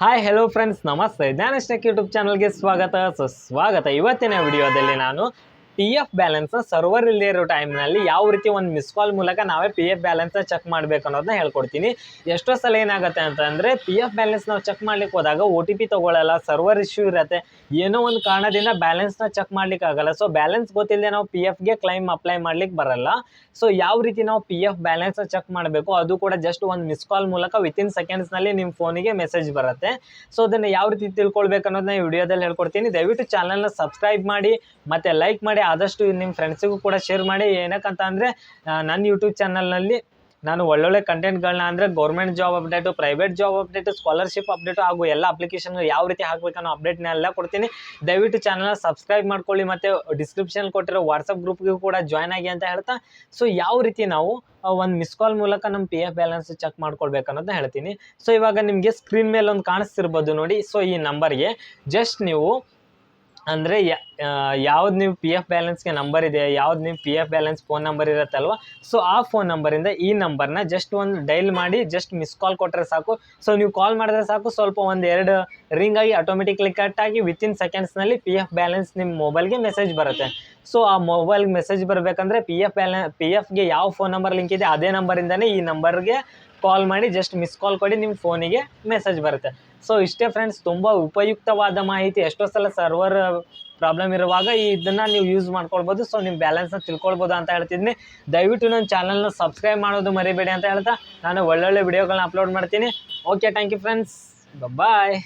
Hi hello friends ನಮಸ್ತೆ. ಜ್ಞಾನಶ್ನಕ್ YouTube ಚಾನಲ್ಗೆ ಸ್ವಾಗತ. ಸುಸ್ವಾಗತ ಇವತ್ತಿನ ವಿಡಿಯೋದಲ್ಲಿ ನಾನು ಪಿ ಎಫ್ ಬ್ಯಾಲೆನ್ಸ್ ಸರ್ವರ್ ಇಲ್ಲದೆ ಇರೋ ಟೈಮ್ನಲ್ಲಿ ಯಾವ ರೀತಿ ಒಂದು ಮಿಸ್ ಕಾಲ್ ಮೂಲಕ ನಾವೇ ಪಿ ಎಫ್ ಬ್ಯಾಲೆನ್ಸ್ನ ಚೆಕ್ ಮಾಡಬೇಕು ಅನ್ನೋದನ್ನ ಹೇಳ್ಕೊಡ್ತೀನಿ. ಎಷ್ಟೋ ಸಲ ಏನಾಗುತ್ತೆ ಅಂತಂದರೆ ಪಿ ಎಫ್ ಬ್ಯಾಲೆನ್ಸ್ ನಾವು ಚೆಕ್ ಮಾಡ್ಲಿಕ್ಕೆ ಹೋದಾಗ ಒ ಟಿ ಪಿ ತೊಗೊಳ್ಳಲ್ಲ ಸರ್ವರ್ ಇಶ್ಯೂ ಇರುತ್ತೆ, ಏನೋ ಒಂದು ಕಾರಣದಿಂದ ಬ್ಯಾಲೆನ್ಸ್ನ ಚೆಕ್ ಮಾಡ್ಲಿಕ್ಕೆ ಆಗಲ್ಲ. ಸೊ ಬ್ಯಾಲೆನ್ಸ್ ಗೊತ್ತಿಲ್ಲದೆ ನಾವು ಪಿ ಎಫ್ಗೆ ಕ್ಲೈಮ್ ಅಪ್ಲೈ ಮಾಡ್ಲಿಕ್ಕೆ ಬರಲ್ಲ. ಸೊ ಯಾವ ರೀತಿ ನಾವು ಪಿ ಎಫ್ ಬ್ಯಾಲೆನ್ಸ್ ಚೆಕ್ ಮಾಡಬೇಕು, ಅದು ಕೂಡ ಜಸ್ಟ್ ಒಂದು ಮಿಸ್ ಕಾಲ್ ಮೂಲಕ ವಿತಿನ್ ಸೆಕೆಂಡ್ಸ್ನಲ್ಲಿ ನಿಮ್ಮ ಫೋನಿಗೆ ಮೆಸೇಜ್ ಬರುತ್ತೆ. ಸೊ ಅದನ್ನು ಯಾವ ರೀತಿ ತಿಳ್ಕೊಳ್ಬೇಕು ಅನ್ನೋದನ್ನ ಈ ವಿಡಿಯೋದಲ್ಲಿ ಹೇಳ್ಕೊಡ್ತೀನಿ. ದಯವಿಟ್ಟು ಚಾನಲ್ನ ಸಬ್ಸ್ಕ್ರೈಬ್ ಮಾಡಿ, ಮತ್ತು ಲೈಕ್ ಮಾಡಿ ಆದಷ್ಟು ನಿಮ್ಮ ಫ್ರೆಂಡ್ಸಿಗೂ ಕೂಡ ಶೇರ್ ಮಾಡಿ. ಏನಕ್ಕಂತ ಅಂದರೆ ನನ್ನ ಯೂಟ್ಯೂಬ್ ಚಾನಲ್ನಲ್ಲಿ ನಾನು ಒಳ್ಳೊಳ್ಳೆ ಕಂಟೆಂಟ್ಗಳನ್ನ ಅಂದರೆ government job update private job update scholarship update ಹಾಗೂ ಎಲ್ಲ ಅಪ್ಲಿಕೇಶನ್ ಯಾವ ರೀತಿ ಹಾಕಬೇಕನ್ನೋ ಅಪ್ಡೇಟ್ನೆಲ್ಲ ಕೊಡ್ತೀನಿ. ದಯವಿಟ್ಟು ಚಾನಲ್ನ ಸಬ್ಸ್ಕ್ರೈಬ್ ಮಾಡ್ಕೊಳ್ಳಿ ಮತ್ತು ಡಿಸ್ಕ್ರಿಪ್ಷನ್ ಕೊಟ್ಟಿರೋ ವಾಟ್ಸಪ್ ಗ್ರೂಪ್ಗೂ ಕೂಡ ಜಾಯ್ನ್ ಆಗಿ ಅಂತ ಹೇಳ್ತಾ. ಸೊ ಯಾವ ರೀತಿ ನಾವು ಒಂದು ಮಿಸ್ ಕಾಲ್ ಮೂಲಕ ನಮ್ಮ ಪಿ ಎಫ್ ಬ್ಯಾಲೆನ್ಸ್ ಚೆಕ್ ಮಾಡ್ಕೊಳ್ಬೇಕು ಅನ್ನೋದನ್ನ ಹೇಳ್ತೀನಿ. ಸೊ ಇವಾಗ ನಿಮಗೆ ಸ್ಕ್ರೀನ್ ಮೇಲೆ ಒಂದು ಕಾಣಿಸ್ತಿರ್ಬೋದು ನೋಡಿ. ಸೊ ಈ ನಂಬರ್ಗೆ ಜಸ್ಟ್ ನೀವು ಅಂದರೆ ಯಾವ್ದು ನಿಮ್ಮ ಪಿ ಎಫ್ ಬ್ಯಾಲೆನ್ಸ್ಗೆ ನಂಬರ್ ಇದೆ, ಯಾವ್ದು ನಿಮ್ಮ P F balance phone number ಇರುತ್ತಲ್ವ ಸೊ ಆ ಫೋನ್ ನಂಬರಿಂದ ಈ ನಂಬರ್ನ ಜಸ್ಟ್ ಒಂದು ಡೈಲ್ ಮಾಡಿ ಜಸ್ಟ್ ಮಿಸ್ ಕಾಲ್ ಕೊಟ್ಟರೆ ಸಾಕು. ಸೊ ನೀವು ಕಾಲ್ ಮಾಡಿದ್ರೆ ಸಾಕು, ಸ್ವಲ್ಪ ಒಂದು ಎರಡು ರಿಂಗ್ ಆಗಿ ಆಟೋಮೆಟಿಕ್ಲಿ ಕಟ್ ಆಗಿ ಇನ್ ಸೆಕೆಂಡ್ಸ್ನಲ್ಲಿ ಪಿ ಎಫ್ ಬ್ಯಾಲೆನ್ಸ್ ನಿಮ್ಮ ಮೊಬೈಲ್ಗೆ ಮೆಸೇಜ್ ಬರುತ್ತೆ. ಸೊ ಆ ಮೊಬೈಲ್ಗೆ ಮೆಸೇಜ್ ಬರಬೇಕಂದ್ರೆ ಪಿ ಎಫ್ ಬ್ಯಾಲೆ ಪಿ ಎಫ್ಗೆ ಯಾವ ಫೋನ್ ನಂಬರ್ ಲಿಂಕ್ ಇದೆ, ಅದೇ ನಂಬರಿಂದನೇ ಈ ನಂಬರ್ಗೆ ಕಾಲ್ ಮಾಡಿ ಜಸ್ಟ್ ಮಿಸ್ ಕಾಲ್ ಕೊಡಿ ನಿಮ್ಮ ಫೋನಿಗೆ ಮೆಸೇಜ್ ಬರುತ್ತೆ. ಸೊ ಇಷ್ಟೇ ಫ್ರೆಂಡ್ಸ್ ತುಂಬ ಉಪಯುಕ್ತವಾದ ಮಾಹಿತಿ. ಎಷ್ಟೋ ಸಲ ಸರ್ವರ್ ಪ್ರಾಬ್ಲಮ್ ಇರುವಾಗ ಇದನ್ನು ನೀವು ಯೂಸ್ ಮಾಡ್ಕೊಳ್ಬೋದು. ಸೊ ನಿಮ್ಮ ಬ್ಯಾಲೆನ್ಸ್ನ ತಿಳ್ಕೊಳ್ಬೋದು ಅಂತ ಹೇಳ್ತಿದ್ದೀನಿ ದಯವಿಟ್ಟು ನನ್ನ ಚಾನಲ್ನ ಸಬ್ಸ್ಕ್ರೈಬ್ ಮಾಡೋದು ಮರಿಬೇಡಿ ಅಂತ ಹೇಳ್ತಾ ನಾನು ಒಳ್ಳೊಳ್ಳೆ ವಿಡಿಯೋಗಳನ್ನ ಅಪ್ಲೋಡ್ ಮಾಡ್ತೀನಿ. Okay thank you friends bye